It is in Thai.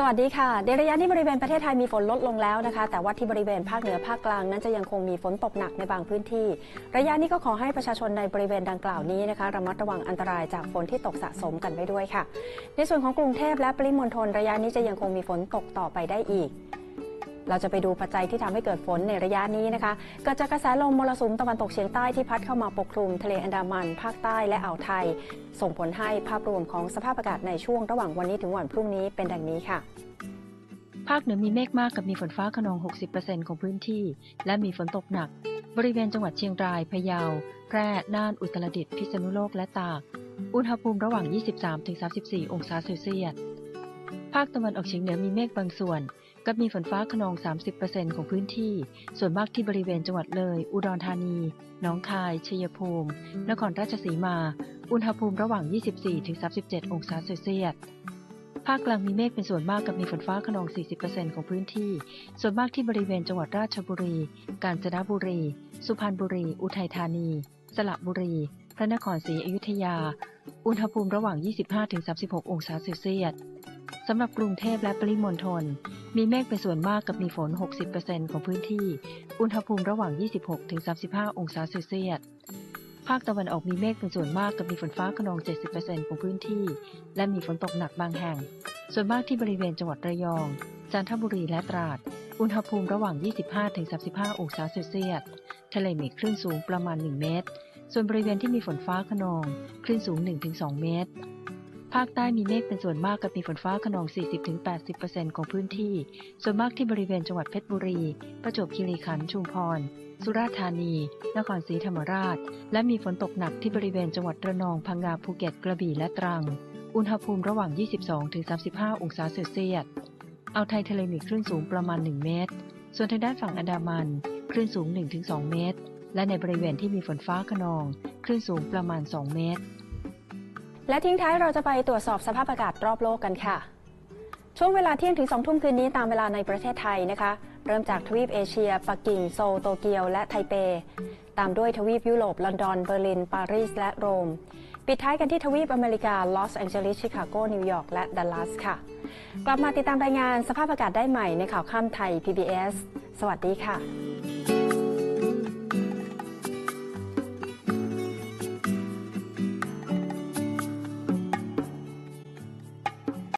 สวัสดีค่ะ ในระยะนี้บริเวณประเทศไทยมีฝนลดลงแล้วนะคะ แต่ว่าที่บริเวณภาคเหนือภาคกลางนั้นจะยังคงมีฝนตกหนักในบางพื้นที่ ระยะนี้ก็ขอให้ประชาชนในบริเวณดังกล่าวนี้นะคะระมัดระวังอันตรายจากฝนที่ตกสะสมกันไปด้วยค่ะ ในส่วนของกรุงเทพและปริมณฑลระยะนี้จะยังคงมีฝนตกต่อไปได้อีก เราจะไปดูปัจจัยที่ทำให้เกิดฝนในระยะนี้นะคะ เกิดจากกระแสลมมรสุมตะวันตกเฉียงใต้ที่พัดเข้ามาปกคลุมทะเลอันดามัน ภาคใต้และอ่าวไทย ส่งผลให้ภาพรวมของสภาพอากาศในช่วงระหว่างวันนี้ถึงวันพรุ่งนี้เป็นดังนี้ค่ะภาคเหนือมีเมฆมากกับมีฝนฟ้าขนอง 60%ของพื้นที่ และมีฝนตกหนัก บริเวณจังหวัดเชียงราย พะเยา แพร่ น่าน อุตรดิตถ์ พิษณุโลก และตาก อุณหภูมิระหว่าง 23-34 องศาเซลเซียส ภาคตะวันออกเฉียงเหนือมีเมฆบางส่วน กับมีฝนฟ้าขนอง 30%ของพื้นที่ ส่วนมากที่บริเวณจังหวัดเลย อุดรธานี หนองคาย ชัยภูมิ นครราชสีมา อุณหภูมิระหว่าง 24-37 องศาเซลเซียสภาคกลางมีเมฆเป็นส่วนมากกับมีฝนฟ้าขนอง 40%ของพื้นที่ ส่วนมากที่บริเวณจังหวัดราชบุรี กาญจนบุรี สุพรรณบุรี อุทัยธานี สระบุรี พระนครศรีอยุธยา อุณหภูมิระหว่าง 25-36 องศาเซลเซียส สำหรับกรุงเทพและปริมณฑลมีเมฆเป็นส่วนมากกับมีฝน 60%ของพื้นที่ อุณหภูมิระหว่าง 26-35 องศาเซลเซียส ภาคตะวันออกมีเมฆเป็นส่วนมากกับมีฝนฟ้าขนอง 70%ของพื้นที่ และมีฝนตกหนักบางแห่ง ส่วนมากที่บริเวณจังหวัดระยอง จันทบุรีและตราด อุณหภูมิระหว่าง 25-35 องศาเซลเซียส ทะเลมีคลื่นสูงประมาณ 1 เมตร ส่วนบริเวณที่มีฝนฟ้าขนอง คลื่นสูง 1-2 เมตร ภาคใต้มีเมฆเป็นส่วนมากกับมีฝนฟ้าขนอง 40-80%ของพื้นที่ ส่วนมากที่บริเวณจังหวัดเพชรบุรี ประจวบคีรีขันธ์ ชุมพร สุราษฎร์ธานี นครศรีธรรมราช และมีฝนตกหนักที่บริเวณจังหวัดระนอง พังงา ภูเก็ต กระบี่ และตรัง อุณหภูมิระหว่าง 22-35 องศาเซลเซียส เอาไทยทะเลมีคลื่นสูงประมาณ 1 เมตร ส่วนทางด้านฝั่งอันดามัน คลื่นสูง 1-2 เมตร และในบริเวณที่มีฝนฟ้าขนอง คลื่นสูงประมาณ 2 เมตร และทิ้งท้ายเราจะไปตรวจสอบสภาพอากาศรอบโลกกันค่ะ ช่วงเวลาเที่ยงถึง2ทุ่มคืนนี้ตามเวลาในประเทศไทยนะคะ เริ่มจากทวีปเอเชีย ปักกิ่ง โซล โตเกียว และไทเป ตามด้วยทวีปยุโรป ลอนดอน เบอร์ลิน ปารีส และโรม ปิดท้ายกันที่ทวีปอเมริกา ลอสแองเจลิส ชิคาโก นิวยอร์ก และดัลลัสค่ะ กลับมาติดตามรายงานสภาพอากาศได้ใหม่ในข่าวค่ำไทย PBS สวัสดีค่ะ